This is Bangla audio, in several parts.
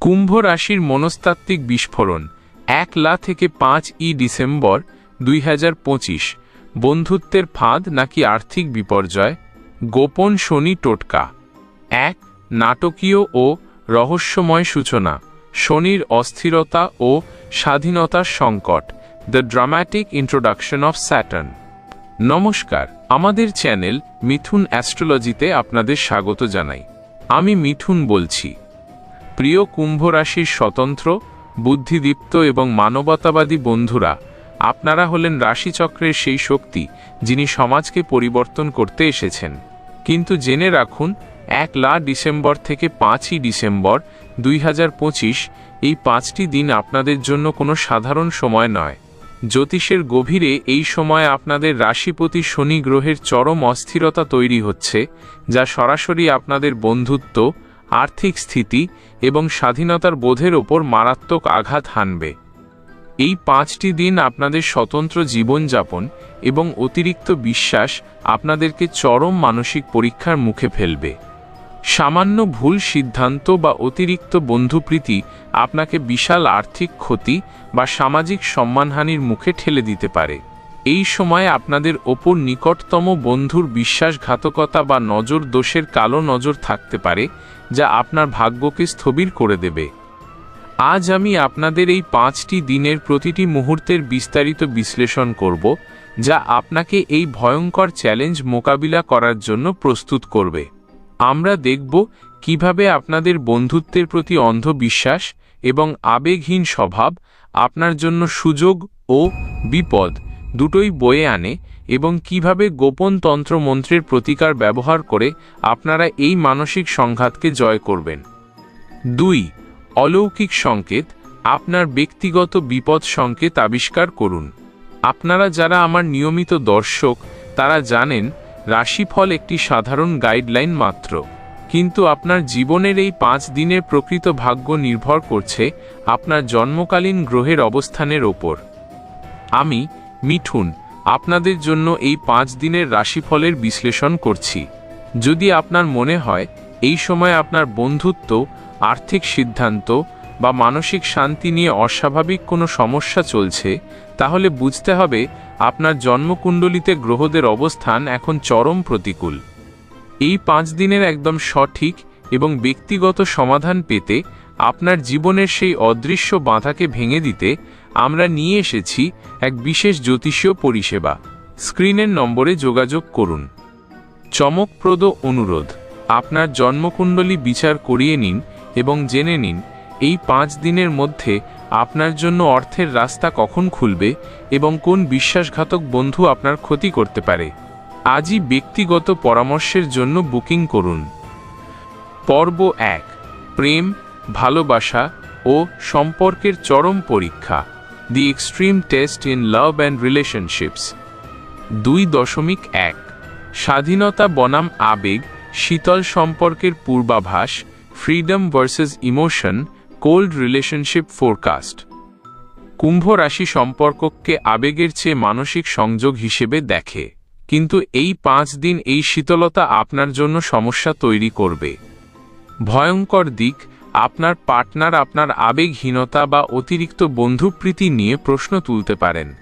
কুম্ভ রাশির মনস্তাত্ত্বিক বিস্ফোরণ, এক লা থেকে পাঁচ ই ডিসেম্বর দুই হাজার পঁচিশ। বন্ধুত্বের ফাঁদ নাকি আর্থিক বিপর্যয়? গোপন শনি টোটকা। এক, নাটকীয় ও রহস্যময় সূচনা, শনির অস্থিরতা ও স্বাধীনতার সংকট the dramatic introduction of Saturn নমস্কার, আমাদের চ্যানেল মিথুন অ্যাস্ট্রোলজিতে আপনাদের স্বাগত জানাই। আমি মিথুন বলছি। প্রিয় কুম্ভ রাশির স্বতন্ত্র, বুদ্ধিদীপ্ত এবং মানবতাবাদী বন্ধুরা, আপনারা হলেন রাশিচক্রের সেই শক্তি যিনি সমাজকে পরিবর্তন করতে এসেছেন। কিন্তু জেনে রাখুন এক লা ডিসেম্বর থেকে পাঁচই ডিসেম্বর দুই হাজার পঁচিশ এই পাঁচটি দিন আপনাদের জন্য কোনো সাধারণ সময় নয়। জ্যোতিষের গভীরে এই সময় আপনাদের রাশিপতি শনি গ্রহের চরম অস্থিরতা তৈরি হচ্ছে, যা সরাসরি আপনাদের বন্ধুত্ব, আর্থিক স্থিতি এবং স্বাধীনতার বোধের ওপর মারাত্মক আঘাত হানবে। এই পাঁচটি দিন আপনাদের স্বতন্ত্র জীবনযাপন এবং অতিরিক্ত বিশ্বাস আপনাদেরকে চরম মানসিক পরীক্ষার মুখে ফেলবে। সামান্য ভুল সিদ্ধান্ত বা অতিরিক্ত বন্ধুপ্রীতি আপনাকে বিশাল আর্থিক ক্ষতি বা সামাজিক সম্মানহানির মুখে ঠেলে দিতে পারে। এই সময় আপনাদের ওপর নিকটতম বন্ধুর বিশ্বাসঘাতকতা বা নজর দোষের কালো নজর থাকতে পারে, যা আপনার ভাগ্যকে স্থবির করে দেবে। আজ আমি আপনাদের এই পাঁচটি দিনের প্রতিটি মুহূর্তের বিস্তারিত বিশ্লেষণ করব, যা আপনাকে এই ভয়ঙ্কর চ্যালেঞ্জ মোকাবিলা করার জন্য প্রস্তুত করবে। আমরা দেখব কীভাবে আপনাদের বন্ধুত্বের প্রতি অন্ধবিশ্বাস এবং আবেগহীন স্বভাব আপনার জন্য সুযোগ ও বিপদ দুটোই বয়ে আনে এবং কীভাবে গোপন তন্ত্রমন্ত্রের প্রতিকার ব্যবহার করে আপনারা এই মানসিক সংঘাতকে জয় করবেন। দুই, অলৌকিক সংকেত, আপনার ব্যক্তিগত বিপদ সংকেত আবিষ্কার করুন। আপনারা যারা আমার নিয়মিত দর্শক, তারা জানেন, রাশিফল একটি সাধারণ গাইডলাইন মাত্র। কিন্তু আপনার জীবনের এই পাঁচ দিনের প্রকৃত ভাগ্য নির্ভর করছে আপনার জন্মকালীন গ্রহের অবস্থানের ওপর। আমি মিঠুন, আপনাদের জন্য এই পাঁচ দিনের রাশিফলের বিশ্লেষণ করছি। যদি আপনার মনে হয়, এই সময় আপনার বন্ধুত্ব, আর্থিক সিদ্ধান্ত বা মানসিক শান্তি নিয়ে অস্বাভাবিক কোনো সমস্যা চলছে, তাহলে বুঝতে হবে আপনার জন্মকুণ্ডলিতে গ্রহদের অবস্থান এখন চরম প্রতিকূল। এই পাঁচ দিনের একদম সঠিক এবং ব্যক্তিগত সমাধান পেতে আপনার জীবনের সেই অদৃশ্য বাঁধাকে ভেঙে দিতে আমরা নিয়ে এসেছি এক বিশেষ জ্যোতিষীয় পরিষেবা। স্ক্রিনের নম্বরে যোগাযোগ করুন। চমকপ্রদ অনুরোধ, আপনার জন্মকুণ্ডলী বিচার করিয়ে নিন এবং জেনে নিন, এই পাঁচ দিনের মধ্যে আপনার জন্য অর্থের রাস্তা কখন খুলবে এবং কোন বিশ্বাসঘাতক বন্ধু আপনার ক্ষতি করতে পারে। আজই ব্যক্তিগত পরামর্শের জন্য বুকিং করুন। পর্ব এক, প্রেম, ভালোবাসা ও সম্পর্কের চরম পরীক্ষা। The extreme test in love and relationships দুই দশমিক এক। স্বাধীনতা বনাম আবেগ, শীতল সম্পর্কের পূর্বাভাস freedom versus emotion cold relationship forecast কুম্ভ রাশি সম্পর্ককে আবেগের চেয়ে মানসিক সংযোগ হিসেবে দেখে। কিন্তু এই পাঁচ দিন এই শীতলতা আপনার জন্য সমস্যা তৈরি করবে। ভয়ঙ্কর দিক আপনার পার্টনার আপনার আবেগহীনতা বা অতিরিক্ত বন্ধুপ্রীতি নিয়ে প্রশ্ন তুলতে পারেন।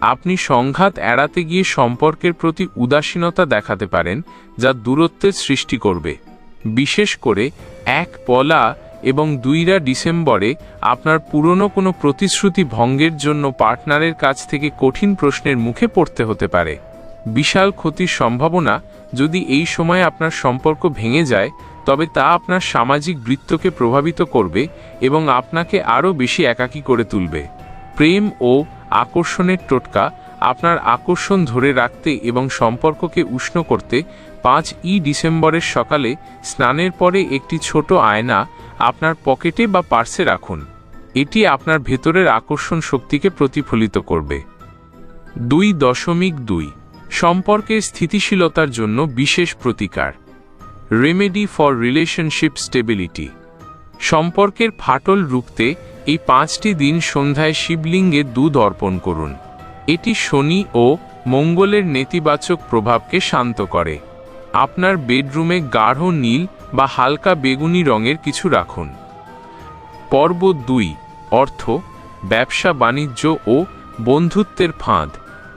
আপনি সংঘাত এড়াতে গিয়ে সম্পর্কের প্রতি উদাসীনতা দেখাতে পারেন, যা দূরত্বের সৃষ্টি করবে। বিশেষ করে, এক পলা এবং দুইরা ডিসেম্বরে আপনার পুরনো কোনো প্রতিশ্রুতি ভঙ্গের জন্য পার্টনারের কাছ থেকে কঠিন প্রশ্নের মুখে পড়তে হতে পারে। বিশাল ক্ষতির সম্ভাবনা যদি এই সময় আপনার সম্পর্ক ভেঙে যায় তবে তা আপনার সামাজিক বৃত্তকে প্রভাবিত করবে এবং আপনাকে আরও বেশি একাকী করে তুলবে। প্রেম ও আকর্ষণের টোটকা আপনার আকর্ষণ ধরে রাখতে এবং সম্পর্ককে উষ্ণ করতে পাঁচ ই ডিসেম্বরের সকালে স্নানের পরে একটি ছোট আয়না আপনার পকেটে বা পার্সে রাখুন। এটি আপনার ভেতরের আকর্ষণ শক্তিকে প্রতিফলিত করবে। দুই দশমিক দুই সম্পর্কের স্থিতিশীলতার জন্য বিশেষ প্রতিকার। রেমেডি ফর রিলেশনশিপ স্টেবিলিটি সম্পর্কের ফাটল রুখতে এই পাঁচটি দিন সন্ধ্যায় শিবলিঙ্গে দুধ অর্পণ করুন। এটি শনি ও মঙ্গলের নেতিবাচক প্রভাবকে শান্ত করে। আপনার বেডরুমে গাঢ় নীল বা হালকা বেগুনি রঙের কিছু রাখুন। পর্ব দুই, অর্থ, ব্যবসা, বাণিজ্য ও বন্ধুত্বের ফাঁদ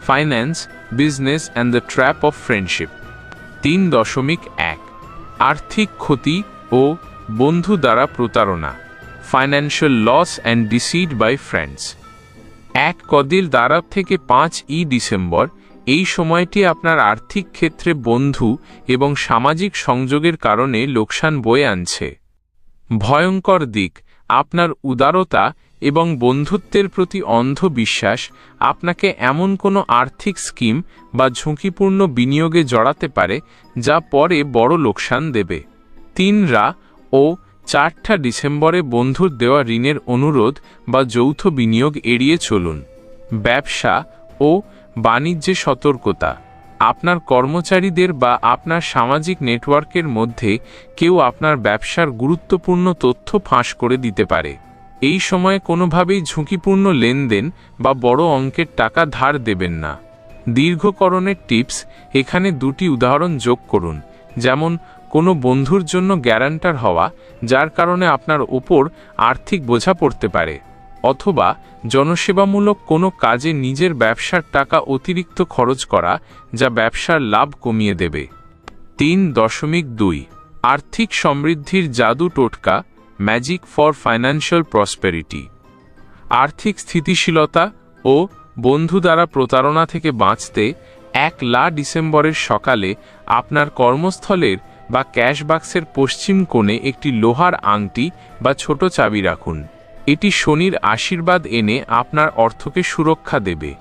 finance business and the trap of friendship তিন দশমিক এক। আর্থিক ক্ষতি ও বন্ধু দ্বারা প্রতারণা financial loss and deceived by friends এক কদিল দ্বারা থেকে পাঁচ ই ডিসেম্বর, এই সময়টি আপনার আর্থিক ক্ষেত্রে বন্ধু এবং সামাজিক সংযোগের কারণে লোকসান বয়ে আনছে। ভয়ঙ্কর দিক, আপনার উদারতা এবং বন্ধুত্বের প্রতি অন্ধ বিশ্বাস আপনাকে এমন কোনো আর্থিক স্কিম বা ঝুঁকিপূর্ণ বিনিয়োগে জড়াতে পারে যা পরে বড় লোকসান দেবে। তিনরা ও চারটা ডিসেম্বরে বন্ধুর দেওয়া ঋণের অনুরোধ বা যৌথ বিনিয়োগ এড়িয়ে চলুন। ব্যবসা ও বাণিজ্যে সতর্কতা। আপনার কর্মচারীদের বা আপনার সামাজিক নেটওয়ার্কের মধ্যে কেউ আপনার ব্যবসার গুরুত্বপূর্ণ তথ্য ফাঁস করে দিতে পারে। এই সময়ে কোনোভাবেই ঝুঁকিপূর্ণ লেনদেন বা বড় অঙ্কের টাকা ধার দেবেন না। দীর্ঘকরণের টিপস এখানে দুটি উদাহরণ যোগ করুন, যেমন, কোনো বন্ধুর জন্য গ্যারান্টার হওয়া, যার কারণে আপনার ওপর আর্থিক বোঝা পড়তে পারে, অথবা জনসেবামূলক কোনো কাজে নিজের ব্যবসার টাকা অতিরিক্ত খরচ করা, যা ব্যবসার লাভ কমিয়ে দেবে। তিন দশমিক দুই, আর্থিক সমৃদ্ধির জাদু টোটকা ম্যাজিক ফর ফাইন্যান্সিয়াল প্রসপেরিটি আর্থিক স্থিতিশীলতা ও বন্ধু দ্বারা প্রতারণা থেকে বাঁচতে এক লা ডিসেম্বরের সকালে আপনার কর্মস্থলের বা ক্যাশ বাক্সের পশ্চিম কোণে একটি লোহার আংটি বা ছোট চাবি রাখুন। এটি শনির আশীর্বাদ এনে আপনার অর্থকে সুরক্ষা দেবে।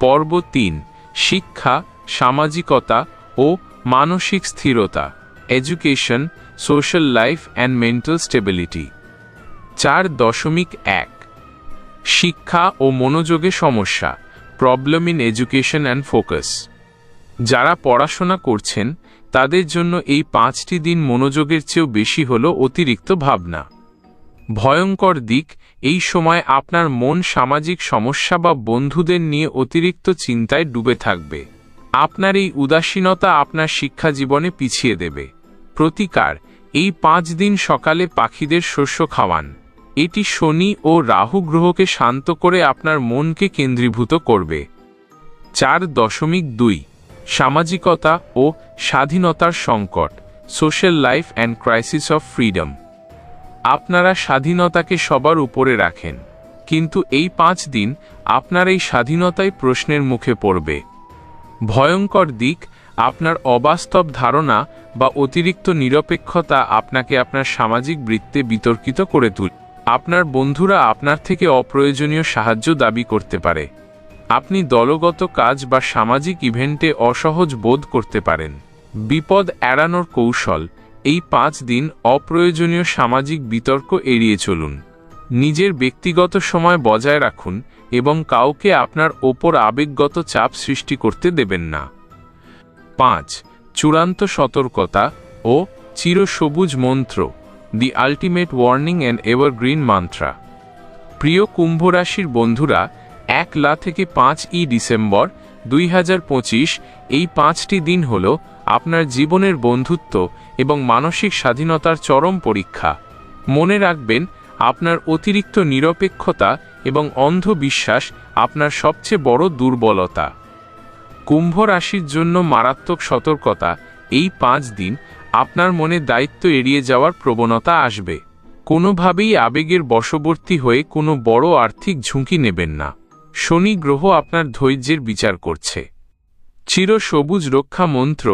পর্ব তিন, শিক্ষা, সামাজিকতা ও মানসিক স্থিরতা education social life and mental stability চার দশমিক এক। শিক্ষা ও মনোযোগে সমস্যা problem in education and focus যারা পড়াশোনা করছেন, তাদের জন্য এই পাঁচটি দিন মনোযোগের চেয়েও বেশি হল অতিরিক্ত ভাবনা। ভয়ঙ্কর দিক, এই সময় আপনার মন সামাজিক সমস্যা বা বন্ধুদের নিয়ে অতিরিক্ত চিন্তায় ডুবে থাকবে। আপনার এই উদাসীনতা আপনার শিক্ষা জীবনে পিছিয়ে দেবে। প্রতিকার এই পাঁচ দিন সকালে পাখিদের শস্য খাওয়ান। এটি শনি ও রাহু গ্রহকে শান্ত করে আপনার মনকে কেন্দ্রীভূত করবে। চার দশমিক দুই, সামাজিকতা ও স্বাধীনতার সংকট, social life and crisis of freedom. আপনারা স্বাধীনতাকে সবার উপরে রাখেন। কিন্তু এই পাঁচ দিন আপনার এই স্বাধীনতাই প্রশ্নের মুখে পড়বে। ভয়ঙ্কর দিক আপনার অবাস্তব ধারণা বা অতিরিক্ত নিরপেক্ষতা আপনাকে আপনার সামাজিক বৃত্তে বিতর্কিত করে তুল। আপনার বন্ধুরা আপনার থেকে অপ্রয়োজনীয় সাহায্য দাবি করতে পারে। আপনি দলগত কাজ বা সামাজিক ইভেন্টে অসহজ বোধ করতে পারেন। বিপদ এড়ানোর কৌশল, এই পাঁচ দিন অপ্রয়োজনীয় সামাজিক বিতর্ক এড়িয়ে চলুন। নিজের ব্যক্তিগত সময় বজায় রাখুন এবং কাউকে আপনার ওপর আবেগগত চাপ সৃষ্টি করতে দেবেন না। পাঁচ, চূড়ান্ত সতর্কতা ও চিরসবুজ মন্ত্র, the ultimate warning and evergreen mantra. প্রিয় কুম্ভ রাশির বন্ধুরা, এক লা থেকে পাঁচ ই ডিসেম্বর দুই হাজার পঁচিশ, এই পাঁচটি দিন হল আপনার জীবনের বন্ধুত্ব এবং মানসিক স্বাধীনতার চরম পরীক্ষা। মনে রাখবেন, আপনার অতিরিক্ত নিরপেক্ষতা এবং অন্ধবিশ্বাস আপনার সবচেয়ে বড় দুর্বলতা। কুম্ভ রাশির জন্য মারাত্মক সতর্কতা। এই পাঁচ দিন আপনার মনে দায়িত্ব এড়িয়ে যাওয়ার প্রবণতা আসবে। কোনোভাবেই আবেগের বশবর্তী হয়ে কোনো বড় আর্থিক ঝুঁকি নেবেন না। শনি গ্রহ আপনার ধৈর্যের বিচার করছে। চির সবুজ রক্ষা মন্ত্র,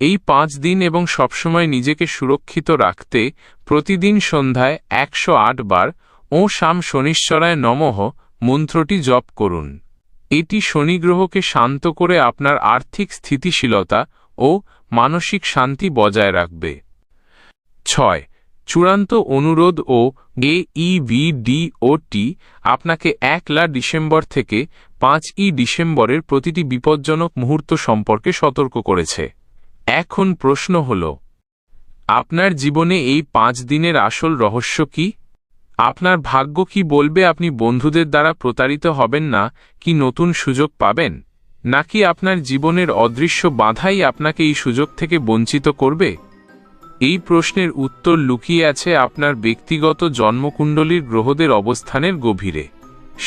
এই পাঁচ দিন এবং সবসময় নিজেকে সুরক্ষিত রাখতে প্রতিদিন সন্ধ্যায় একশো আট বার ও শাম শনিশ্চরায় নমঃ মন্ত্রটি জপ করুন। এটি শনিগ্রহকে শান্ত করে আপনার আর্থিক স্থিতিশীলতা ও মানসিক শান্তি বজায় রাখবে। ছয়, চূড়ান্ত অনুরোধ ও এ ডি ও টি আপনাকে এক লা ডিসেম্বর থেকে পাঁচ ই ডিসেম্বরের প্রতিটি বিপজ্জনক মুহূর্ত সম্পর্কে সতর্ক করেছে। এখন প্রশ্ন হল, আপনার জীবনে এই পাঁচ দিনের আসল রহস্য কি? আপনার ভাগ্য কি বলবে আপনি বন্ধুদের দ্বারা প্রতারিত হবেন না, কি নতুন সুযোগ পাবেন? নাকি আপনার জীবনের অদৃশ্য বাধাই আপনাকে এই সুযোগ থেকে বঞ্চিত করবে? এই প্রশ্নের উত্তর লুকিয়ে আছে আপনার ব্যক্তিগত জন্মকুণ্ডলীর গ্রহদের অবস্থানের গভীরে।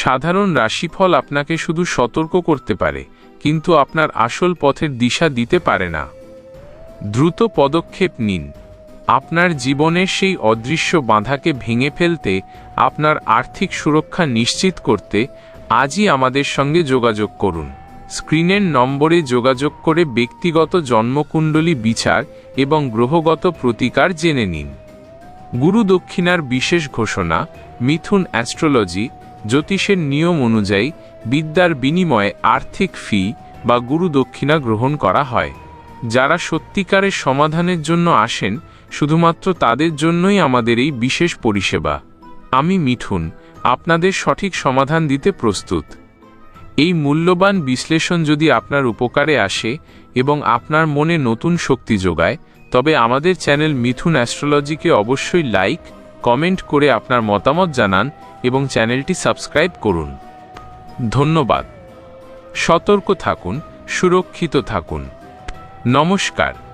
সাধারণ রাশিফল আপনাকে শুধু সতর্ক করতে পারে, কিন্তু আপনার আসল পথের দিশা দিতে পারে না। দ্রুত পদক্ষেপ নিন। আপনার জীবনের সেই অদৃশ্য বাধাকে ভেঙে ফেলতে, আপনার আর্থিক সুরক্ষা নিশ্চিত করতে, আজই আমাদের সঙ্গে যোগাযোগ করুন। স্ক্রিনের নম্বরে যোগাযোগ করে ব্যক্তিগত জন্মকুণ্ডলী বিচার এবং গ্রহগত প্রতিকার জেনে নিন। গুরু দক্ষিণার বিশেষ ঘোষণা, মিথুন অ্যাস্ট্রোলজি, জ্যোতিষের নিয়ম অনুযায়ী বিদ্যার বিনিময়ে আর্থিক ফি বা গুরু দক্ষিণা গ্রহণ করা হয়। যারা সত্যিকারের সমাধানের জন্য আসেন, শুধুমাত্র তাদের জন্যই আমাদের এই বিশেষ পরিষেবা। আমি মিঠুন, আপনাদের সঠিক সমাধান দিতে প্রস্তুত। এই মূল্যবান বিশ্লেষণ যদি আপনার উপকারে আসে এবং আপনার মনে নতুন শক্তি যোগায়, তবে আমাদের চ্যানেল মিথুন অ্যাস্ট্রোলজিকে অবশ্যই লাইক, কমেন্ট করে আপনার মতামত জানান এবং চ্যানেলটি সাবস্ক্রাইব করুন। ধন্যবাদ। সতর্ক থাকুন, সুরক্ষিত থাকুন। নমস্কার।